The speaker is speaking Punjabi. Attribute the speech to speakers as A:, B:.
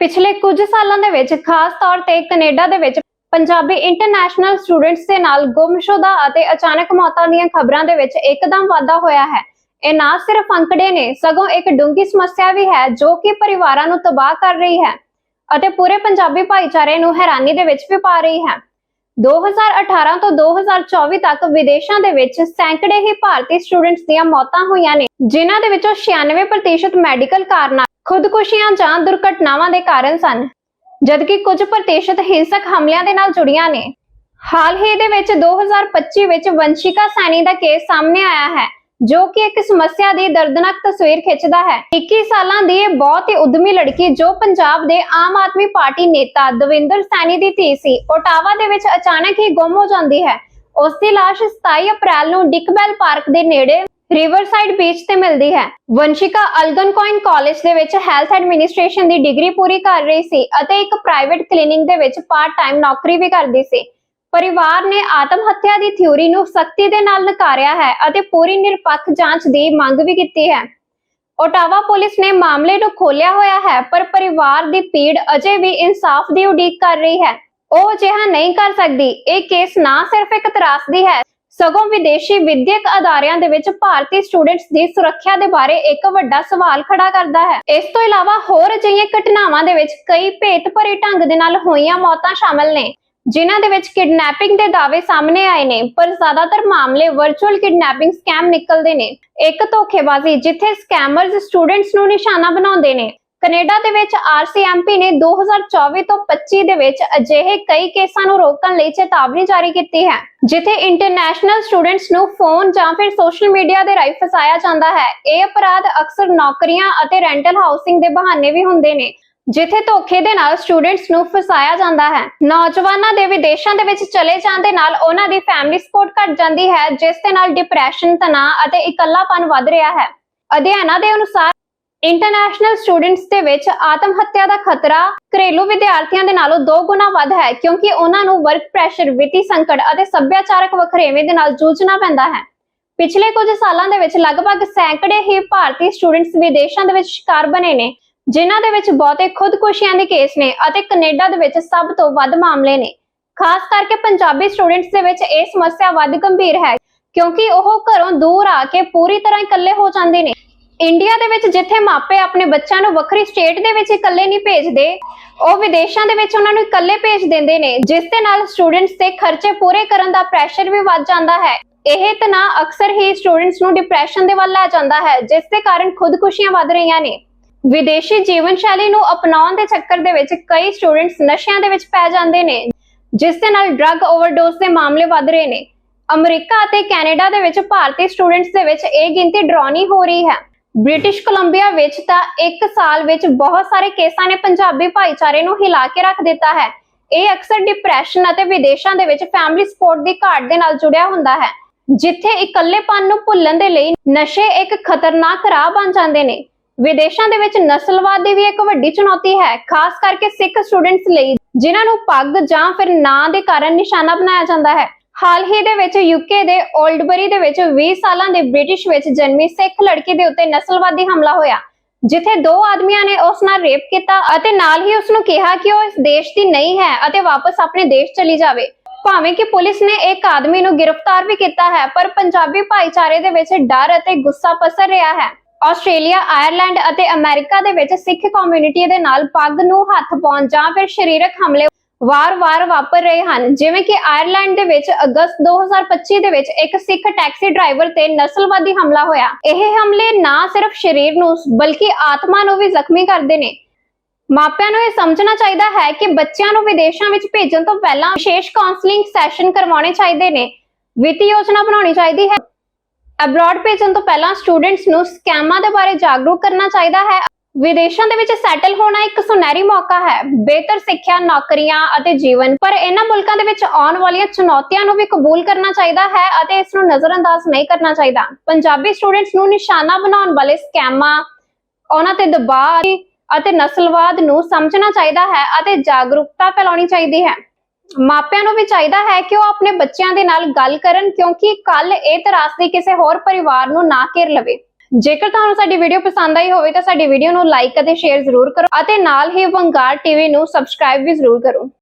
A: ਪਿਛਲੇ ਕੁਝ ਸਾਲਾਂ ਦੇ ਵਿੱਚ, ਖਾਸ ਤੌਰ ਤੇ ਕੈਨੇਡਾ ਦੇ ਵਿੱਚ, ਪੰਜਾਬੀ ਇੰਟਰਨੈਸ਼ਨਲ ਸਟੂਡੈਂਟਸ ਦੇ ਨਾਲ ਗੁੰਮਸ਼ੁਦਾ ਅਤੇ ਅਚਾਨਕ ਮੌਤਾਂ ਦੀਆਂ ਖਬਰਾਂ ਦੇ ਵਿੱਚ ਇੱਕਦਮ ਵਾਧਾ ਹੋਇਆ ਹੈ। ਇਹ ਨਾ ਸਿਰਫ ਅੰਕੜੇ ਨੇ, ਸਗੋਂ ਇੱਕ ਡੂੰਘੀ ਸਮੱਸਿਆ ਵੀ ਹੈ ਜੋ ਕਿ ਪਰਿਵਾਰਾਂ ਨੂੰ ਤਬਾਹ ਕਰ ਰਹੀ ਹੈ ਅਤੇ ਪੂਰੇ ਪੰਜਾਬੀ ਭਾਈਚਾਰੇ ਨੂੰ ਹੈਰਾਨੀ ਦੇ ਵਿੱਚ ਵੀ ਪਾ ਰਹੀ ਹੈ। 2018 ਤੋਂ 2024 ਤੱਕ ਵਿਦੇਸ਼ਾਂ ਦੇ ਵਿੱਚ ਸੈਂਕੜੇ ਹੀ ਭਾਰਤੀ ਸਟੂਡੈਂਟਸ ਦੀਆਂ ਮੌਤਾਂ ਹੋਈਆਂ ਨੇ, ਜਿਨ੍ਹਾਂ ਦੇ ਵਿੱਚੋਂ 96% ਮੈਡੀਕਲ ਕਾਰਨਾਂ ਖੁਦਕੁਸ਼ੀਆਂ ਜਾਂ ਦੁਰਘਟਨਾਵਾਂ ਦੇ ਕਾਰਨ ਸਨ, ਜਦਕਿ ਕੁਝ ਪ੍ਰਤੀਸ਼ਤ ਹਿੰਸਕ ਹਮਲਿਆਂ ਦੇ ਨਾਲ ਜੁੜੀਆਂ ਨੇ। ਹਾਲ ਹੀ ਦੇ ਵਿੱਚ 2025 ਵਿੱਚ ਵੰਸ਼ਿਕਾ ਸੈਣੀ ਦਾ ਕੇਸ ਸਾਹਮਣੇ ਆਇਆ ਹੈ, ਜੋ ਕਿ ਇੱਕ ਸਮੱਸਿਆ ਦੀ ਦਰਦਨਾਕ ਤਸਵੀਰ ਖਿੱਚਦਾ ਹੈ। 21 ਸਾਲਾਂ ਦੀ ਇਹ ਬਹੁਤ ਹੀ ਉਦਮੀ ਲੜਕੀ ਜੋ ਪੰਜਾਬ ਦੇ ਆਮ ਆਦਮੀ ਪਾਰਟੀ ਨੇਤਾ ਦਵਿੰਦਰ ਸੈਣੀ ਦੀ ਧੀ ਸੀ, ਓਟਾਵਾ ਦੇ ਵਿੱਚ ਅਚਾਨਕ ਹੀ ਗੁੰਮ ਹੋ ਜਾਂਦੀ ਹੈ। ਉਸ ਦੀ ਲਾਸ਼ 27 ਅਪ੍ਰੈਲ ਨੂੰ ਡਿਕਬੈਲ ਪਾਰਕ ਦੇ ਨੇੜੇ ਰਿਵਰਸਾਈਡ ਬੀਚ ਤੇ ਮਿਲਦੀ ਹੈ। ਵੰਸ਼ਿਕਾ ਅਲਗਨਕੋਇਨ ਕਾਲਜ ਦੇ ਵਿੱਚ ਹੈਲਥ ਐਡਮਿਨਿਸਟ੍ਰੇਸ਼ਨ ਦੀ ਡਿਗਰੀ ਪੂਰੀ ਕਰ ਰਹੀ ਸੀ ਅਤੇ ਇੱਕ ਪ੍ਰਾਈਵੇਟ ਕਲੀਨਿਕ ਦੇ ਵਿੱਚ ਪਾਰਟ ਟਾਈਮ ਨੌਕਰੀ ਵੀ ਕਰਦੀ ਸੀ। ਪਰਿਵਾਰ ਨੇ ਆਤਮ ਹੱਤਿਆ ਦੀ ਥਿਊਰੀ ਨੂੰ ਸਖਤੀ ਦੇ ਨਾਲ ਨਕਾਰਿਆ ਹੈ ਅਤੇ ਪੂਰੀ ਨਿਰਪੱਖ ਜਾਂਚ ਦੀ ਮੰਗ ਵੀ ਕੀਤੀ ਹੈ। ਓਟਾਵਾ ਪੁਲਿਸ ਨੇ ਮਾਮਲੇ ਨੂੰ ਖੋਲਿਆ ਹੋਇਆ ਹੈ, ਪਰ ਪਰਿਵਾਰ ਦੀ ਪੀੜ ਅਜੇ ਵੀ ਇਨਸਾਫ ਦੀ ਉਡੀਕ ਕਰ ਰਹੀ ਹੈ। ਉਹ ਅਜਿਹਾ ਨਹੀਂ ਕਰ ਸਕਦੀ। ਇਹ ਕੇਸ ਨਾ ਸਿਰਫ ਇੱਕ ਤਰਾਸਦੀ ਹੈ ਸਗੋਂ ਵਿਦੇਸ਼ੀ ਵਿਦਿਅਕ ਅਦਾਰਿਆਂ ਦੇ ਵਿੱਚ ਭਾਰਤੀ ਸਟੂਡੈਂਟਸ ਦੀ ਸੁਰੱਖਿਆ ਦੇ ਬਾਰੇ ਇੱਕ ਵੱਡਾ ਸਵਾਲ ਖੜਾ ਕਰਦਾ ਹੈ। ਇਸ ਤੋਂ ਇਲਾਵਾ ਹੋਰ ਅਜਿਹੀਆਂ ਘਟਨਾਵਾਂ ਦੇ ਵਿੱਚ ਕਈ ਭੇਤ ਭਰੇ ਢੰਗ ਦੇ ਨਾਲ ਹੋਈਆਂ ਮੌਤਾਂ ਸ਼ਾਮਲ ਨੇ, ਜਿਨ੍ਹਾਂ ਦੇ ਵਿੱਚ ਕਿਡਨੈਪਿੰਗ ਦੇ ਦਾਅਵੇ ਸਾਹਮਣੇ ਆਏ ਨੇ, ਪਰ ਜ਼ਿਆਦਾਤਰ ਮਾਮਲੇ ਵਰਚੁਅਲ ਕਿਡਨੈਪਿੰਗ ਸਕੈਮ ਨਿਕਲਦੇ ਨੇ। ਇੱਕ ਧੋਖੇਬਾਜ਼ੀ ਜਿੱਥੇ ਸਕੈਮਰਜ਼ ਸਟੂਡੈਂਟਸ ਨੂੰ ਨਿਸ਼ਾਨਾ ਬਣਾਉਂਦੇ ਨੇ ਕੈਨੇਡਾ ਦੇ ਵਿੱਚ ਆਰਸੀਐਮਪੀ ਨੇ 2024 ਤੋਂ 25 ਦੇ ਵਿੱਚ ਅਜਿਹੇ ਕਈ ਕੇਸਾਂ ਨੂੰ ਰੋਕਣ ਲਈ ਚੇਤਾਵਨੀ ਜਾਰੀ ਕੀਤੀ ਹੈ, ਜਿੱਥੇ ਇੰਟਰਨੈਸ਼ਨਲ ਸਟੂਡੈਂਟਸ ਨੂੰ ਫੋਨ ਜਾਂ ਫਿਰ ਸੋਸ਼ਲ ਮੀਡੀਆ ਦੇ ਰਾਹੀਂ ਫਸਾਇਆ ਜਾਂਦਾ ਹੈ। ਇਹ ਅਪਰਾਧ ਅਕਸਰ ਨੌਕਰੀਆਂ ਅਤੇ ਰੈਂਟਲ ਹਾਊਸਿੰਗ ਦੇ ਬਹਾਨੇ ਵੀ ਹੁੰਦੇ ਨੇ, ਜਿੱਥੇ ਧੋਖੇ ਦੇ ਨਾਲ ਸਟੂਡੈਂਟਸ ਨੂੰ ਫਸਾਇਆ ਜਾਂਦਾ ਹੈ। ਨੌਜਵਾਨਾਂ ਦੇ ਵਿਦੇਸ਼ਾਂ ਦੇ ਵਿੱਚ ਚਲੇ ਜਾਣ ਦੇ ਨਾਲ ਉਹਨਾਂ ਦੀ ਫੈਮਿਲੀ ਸਪੋਰਟ ਘਟ ਜਾਂਦੀ ਹੈ, ਜਿਸ ਦੇ ਨਾਲ ਡਿਪਰੈਸ਼ਨ ਤਣਾਅ ਅਤੇ ਇਕੱਲਾਪਨ ਵੱਧ ਰਿਹਾ ਹੈ। ਅਧਿਐਨਾਂ ਦੇ ਅਨੁਸਾਰ ਇੰਟਰਨੈਸ਼ਨਲ ਸਟੂਡੈਂਟਸ ਦੇ ਵਿੱਚ ਆਤਮ ਹੱਤਿਆ ਦਾ ਖਤਰਾ ਘਰੇਲੂ ਵਿਦਿਆਰਥੀਆਂ ਦੇ ਨਾਲੋਂ ਦੋ ਗੁਣਾ ਵੱਧ ਹੈ, ਕਿਉਂਕਿ ਉਹਨਾਂ ਨੂੰ ਵਰਕ ਪ੍ਰੈਸ਼ਰ ਵਿੱਤੀ ਸੰਕਟ ਅਤੇ ਸੱਭਿਆਚਾਰਕ ਵਖਰੇਵੇਂ ਦੇ ਨਾਲ ਜੂਝਣਾ ਪੈਂਦਾ ਹੈ। ਪਿਛਲੇ ਕੁਝ ਸਾਲਾਂ ਦੇ ਵਿੱਚ ਲਗਭਗ ਸੈਂਕੜੇ ਹੀ ਭਾਰਤੀ ਸਟੂਡੈਂਟਸ ਵਿਦੇਸ਼ਾਂ ਦੇ ਵਿੱਚ ਸ਼ਿਕਾਰ ਬਣੇ ਨੇ, ਜਿਨ੍ਹਾਂ ਦੇ ਵਿੱਚ ਬਹੁਤੇ ਖੁਦਕੁਸ਼ੀਆਂ ਦੇ ਕੇਸ ਨੇ ਅਤੇ ਕੈਨੇਡਾ ਦੇ ਵਿੱਚ ਸਭ ਤੋਂ ਵੱਧ ਮਾਮਲੇ ਨੇ। ਖਾਸ ਕਰਕੇ ਪੰਜਾਬੀ ਸਟੂਡੈਂਟਸ ਦੇ ਵਿੱਚ ਇਹ ਸਮੱਸਿਆ ਵੱਧ ਗੰਭੀਰ ਹੈ, ਕਿਉਂਕਿ ਉਹ ਘਰੋਂ ਦੂਰ ਆ ਕੇ ਪੂਰੀ ਤਰ੍ਹਾਂ ਇਕੱਲੇ ਹੋ ਜਾਂਦੇ ਨੇ। ਇੰਡੀਆ ਦੇ ਵਿੱਚ ਜਿੱਥੇ ਮਾਪੇ ਆਪਣੇ ਬੱਚਿਆਂ ਨੂੰ ਵੱਖਰੀ ਸਟੇਟ ਦੇ ਵਿੱਚ ਇਕੱਲੇ ਨਹੀਂ ਭੇਜਦੇ, ਉਹ ਵਿਦੇਸ਼ਾਂ ਦੇ ਵਿੱਚ ਉਹਨਾਂ ਨੂੰ ਇਕੱਲੇ ਭੇਜ ਦਿੰਦੇ ਨੇ, ਜਿਸ ਦੇ ਨਾਲ ਸਟੂਡੈਂਟਸ ਤੇ ਖਰਚੇ ਪੂਰੇ ਕਰਨ ਦਾ ਪ੍ਰੈਸ਼ਰ ਵੀ ਵੱਧ ਜਾਂਦਾ ਹੈ। ਇਹ ਤਣਾਅ ਅਕਸਰ ਹੀ ਸਟੂਡੈਂਟਸ ਨੂੰ ਡਿਪਰੈਸ਼ਨ ਦੇ ਵੱਲ ਲੈ ਜਾਂਦਾ ਹੈ, ਜਿਸ ਦੇ ਕਾਰਨ ਖੁਦਕੁਸ਼ੀਆਂ ਵੱਧ ਰਹੀਆਂ ਨੇ। ਵਿਦੇਸ਼ੀ ਜੀਵਨ ਸ਼ੈਲੀ ਨੂੰ ਅਪਣਾਉਣ ਦੇ ਚੱਕਰ ਦੇ ਵਿੱਚ ਕਈ ਸਟੂਡੈਂਟਸ ਨਸ਼ਿਆਂ ਦੇ ਵਿੱਚ ਪੈ ਜਾਂਦੇ ਨੇ, ਜਿਸ ਦੇ ਨਾਲ ਡਰੱਗ ਓਵਰਡੋਸ ਦੇ ਮਾਮਲੇ ਵੱਧ ਰਹੇ ਨੇ। ਅਮਰੀਕਾ ਅਤੇ ਕੈਨੇਡਾ ਦੇ ਵਿੱਚ ਭਾਰਤੀ ਸਟੂਡੈਂਟਸ ਦੇ ਵਿੱਚ ਇਹ ਗਿਣਤੀ ਡਰਾਉਣੀ ਹੋ ਰਹੀ ਹੈ। ਬ੍ਰਿਟਿਸ਼ ਕੋਲੰਬੀਆ ਵਿੱਚ ਤਾਂ ਇੱਕ ਸਾਲ ਵਿੱਚ ਬਹੁਤ ਸਾਰੇ ਕੇਸਾਂ ਨੇ ਪੰਜਾਬੀ ਭਾਈਚਾਰੇ ਨੂੰ ਹਿਲਾ ਕੇ ਰੱਖ ਦਿੱਤਾ ਹੈ। ਇਹ ਅਕਸਰ ਡਿਪਰੈਸ਼ਨ ਅਤੇ ਵਿਦੇਸ਼ਾਂ ਦੇ ਵਿੱਚ ਫੈਮਿਲੀ ਸਪੋਰਟ ਦੀ ਘਾਟ ਦੇ ਨਾਲ ਜੁੜਿਆ ਹੁੰਦਾ ਹੈ, ਜਿੱਥੇ ਇਕੱਲੇਪਨ ਨੂੰ ਭੁੱਲਣ ਦੇ ਲਈ ਨਸ਼ੇ ਇੱਕ ਖਤਰਨਾਕ ਰਾਹ ਬਣ ਜਾਂਦੇ ਨੇ। ਵਿਦੇਸ਼ਾਂ ਦੇ ਵਿੱਚ ਨਸਲਵਾਦ ਦੀ ਵੀ ਇੱਕ ਵੱਡੀ ਚੁਣੌਤੀ ਹੈ, ਖਾਸ ਕਰਕੇ ਸਿੱਖ ਸਟੂਡੈਂਟਸ ਲਈ, ਜਿਨ੍ਹਾਂ ਨੂੰ ਪੱਗ ਜਾਂ ਫਿਰ ਨਾਂ ਦੇ ਕਾਰਨ ਨਿਸ਼ਾਨਾ ਬਣਾਇਆ ਜਾਂਦਾ ਹੈ। ਹਾਲ ਹੀ ਦੇ ਵਿੱਚ ਯੂਕੇ ਦੇ 올ਡਬਰੀ ਦੇ ਵਿੱਚ 20 ਸਾਲਾਂ ਦੇ ਬ੍ਰਿਟਿਸ਼ ਵਿੱਚ ਜਨਮੀ ਸਿੱਖ ਲੜਕੀ ਦੇ ਉੱਤੇ ਨਸਲਵਾਦੀ ਹਮਲਾ ਹੋਇਆ, ਜਿੱਥੇ ਦੋ ਆਦਮੀਆਂ ਨੇ ਉਸ ਨਾਲ ਰੇਪ ਕੀਤਾ ਅਤੇ ਨਾਲ ਹੀ ਉਸ ਨੂੰ ਕਿਹਾ ਕਿ ਉਹ ਇਸ ਦੇਸ਼ ਦੀ ਨਹੀਂ ਹੈ ਅਤੇ ਵਾਪਸ ਆਪਣੇ ਦੇਸ਼ ਚਲੀ ਜਾਵੇ। ਭਾਵੇਂ ਕਿ ਪੁਲਿਸ ਨੇ ਇੱਕ ਆਦਮੀ ਨੂੰ ਗ੍ਰਿਫਤਾਰ ਵੀ ਕੀਤਾ ਹੈ, ਪਰ ਪੰਜਾਬੀ ਭਾਈਚਾਰੇ ਦੇ ਵਿੱਚ ਡਰ ਅਤੇ ਗੁੱਸਾ ਪਸਰ ਰਿਹਾ ਹੈ। ਆਸਟ੍ਰੇਲੀਆ, ਆਇਰਲੈਂਡ ਅਤੇ ਅਮਰੀਕਾ ਦੇ ਵਿੱਚ ਸਿੱਖ ਕਮਿਊਨਿਟੀ ਦੇ ਨਾਲ ਪੱਗ ਨੂੰ ਹੱਥ ਪਾਉਣ ਜਾਂ ਫਿਰ ਸਰੀਰਕ ਹਮਲੇ ਵਾਰ-ਵਾਰ ਵਾਪਰ ਰਹੇ ਹਨ। ਜਿਵੇਂ ਕਿ ਆਇਰਲੈਂਡ ਦੇ ਵਿੱਚ ਅਗਸਤ 2025 ਦੇ ਵਿੱਚ ਇੱਕ ਸਿੱਖ ਟੈਕਸੀ ਡਰਾਈਵਰ ਤੇ ਨਸਲਵਾਦੀ ਹਮਲਾ ਹੋਇਆ। ਇਹ ਹਮਲੇ ਨਾ ਸਿਰਫ ਸਰੀਰ ਨੂੰ, ਬਲਕਿ ਆਤਮਾ ਨੂੰ ਵੀ ਜ਼ਖਮੀ ਕਰਦੇ ਨੇ। ਮਾਪਿਆਂ ਨੂੰ ਇਹ ਸਮਝਣਾ ਚਾਹੀਦਾ ਹੈ ਕਿ ਬੱਚਿਆਂ ਨੂੰ ਵਿਦੇਸ਼ਾਂ ਵਿੱਚ ਭੇਜਣ ਤੋਂ ਪਹਿਲਾਂ ਵਿਸ਼ੇਸ਼ ਕਾਉਂਸਲਿੰਗ ਸੈਸ਼ਨ ਕਰਵਾਉਣੇ ਚਾਹੀਦੇ ਨੇ। ਵਿੱਤੀ ਯੋਜਨਾ ਬਣਾਉਣੀ ਚਾਹੀਦੀ ਹੈ। ਅਬਰਾਡ ਭੇਜਣ ਤੋਂ ਪਹਿਲਾਂ ਸਟੂਡੈਂਟਸ ਨੂੰ ਸਕੈਮਾਂ ਦੇ ਬਾਰੇ ਜਾਗਰੂਕ ਕਰਨਾ ਚਾਹੀਦਾ ਹੈ। ਵਿਦੇਸ਼ਾਂ ਦੇ ਵਿੱਚ ਸੈਟਲ ਹੋਣਾ ਇੱਕ ਸੁਨਹਿਰੀ ਮੌਕਾ ਹੈ। ਬਿਹਤਰ ਸਿੱਖਿਆ, ਨੌਕਰੀਆਂ ਅਤੇ ਜੀਵਨ। ਪਰ ਇਹਨਾਂ ਮੁਲਕਾਂ ਦੇ ਵਿੱਚ ਆਉਣ ਵਾਲੀਆਂ ਚੁਣੌਤੀਆਂ ਨੂੰ ਵੀ ਕਬੂਲ ਕਰਨਾ ਚਾਹੀਦਾ ਹੈ ਅਤੇ ਇਸ ਨੂੰ ਨਜ਼ਰਅੰਦਾਜ਼ ਨਹੀਂ ਕਰਨਾ ਚਾਹੀਦਾ। ਪੰਜਾਬੀ ਸਟੂਡੈਂਟਸ ਨੂੰ ਨਿਸ਼ਾਨਾ ਬਣਾਉਣ ਵਾਲੇ ਸਕੈਮਾਂ, ਉਹਨਾਂ ਤੇ ਦਬਾਅ ਅਤੇ ਨਸਲਵਾਦ ਨੂੰ ਸਮਝਣਾ ਚਾਹੀਦਾ ਹੈ ਅਤੇ ਜਾਗਰੂਕਤਾ ਫੈਲਾਉਣੀ ਚਾਹੀਦੀ ਹੈ। ਮਾਪਿਆਂ ਨੂੰ ਵੀ ਚਾਹੀਦਾ ਹੈ ਕਿ ਉਹ ਆਪਣੇ ਬੱਚਿਆਂ ਦੇ ਨਾਲ ਗੱਲ ਕਰਨ ਕਿਉਂਕਿ ਕੱਲ ਇਹ ਤਰਾਸਦੀ ਕਿਸੇ ਹੋਰ ਪਰਿਵਾਰ ਨੂੰ ਨਾ ਘੇਰ ਲਵੇ। ਜੇਕਰ ਤੁਹਾਨੂੰ ਸਾਡੀ ਵੀਡੀਓ ਪਸੰਦ ਆਈ ਹੋਵੇ ਤਾਂ ਸਾਡੀ ਵੀਡੀਓ ਨੂੰ ਲਾਈਕ ਅਤੇ ਸ਼ੇਅਰ ਜ਼ਰੂਰ ਕਰੋ ਅਤੇ ਨਾਲ ਹੀ ਵੰਗਾਰ ਟੀਵੀ ਨੂੰ ਸਬਸਕ੍ਰਾਈਬ ਵੀ ਜ਼ਰੂਰ ਕਰੋ।